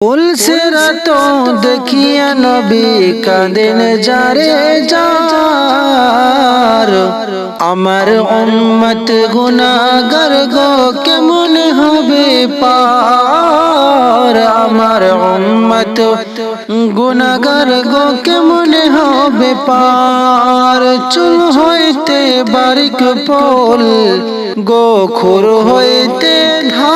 উলসেরা তো দেখিয়া নবী কাঁদেন, যারে যার। আমার উম্মত গুনাহগার গো, কেমন হবে পার? আমার উম্মত গুনাহগার গো, কেমন হবে পার? চুল হইতে বারিক পোল গোখুর হইতে ধার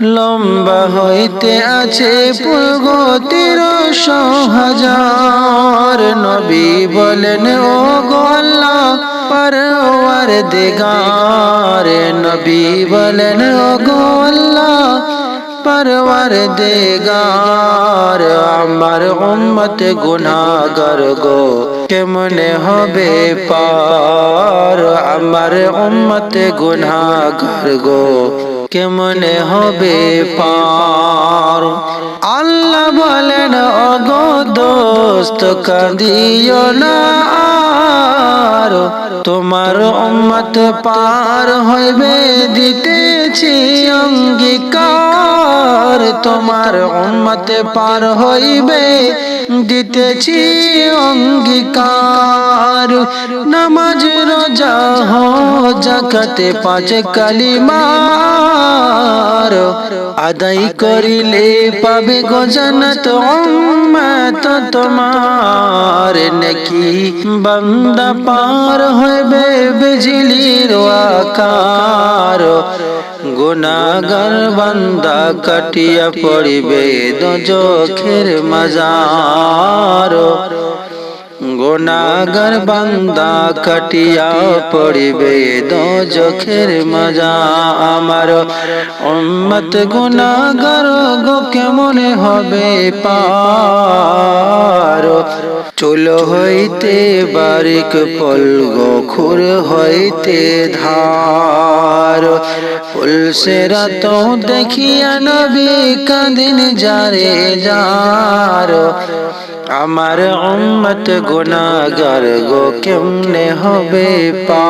লম্বা হইতে আছে প্রগতির সহাজার। নবী বলেন ও গোল্লা পরওয়ার দেগার। নবী বলেন ও গোল্লা পরওয়ার দেগার। আমার উম্মত গুনাহগার গো, কেমনে হবে পার? আমার উম্মত গুনাহগার গো। কেমনে হবে পার? আল্লাহ বলেন, অগো দোস্ত, কাঁদিও না তোমার উম্মত পার হইবে, দিতেছি অঙ্গীকার। তোমার উম্মত পার হইবে, দিতেছি অঙ্গীকার। নামাজ রোজা হো, জাকাতে পাঁচ কালিমার আদায় করিলে পাবে গজন গজানত উম্মত তোমার। নাকি বান্দা পার হইবে বিজলির আকার। গুনাগার বান্দা কাটিয়া পড়িবে দোজখের মজার। গুনাগার বান্দা কাটিয়া পড়িবে, দোজখের মজা আমার। উম্মত গুনাগার গো কেমন হবে পার? চুল হইতে বারিক পল গো, খুর হইতে ধার। ফুলসেরা তো দেখিয়া নবী কাঁদিন যারে যার। আমার উম্মত গুনাগার গো কেমনে হবে পা?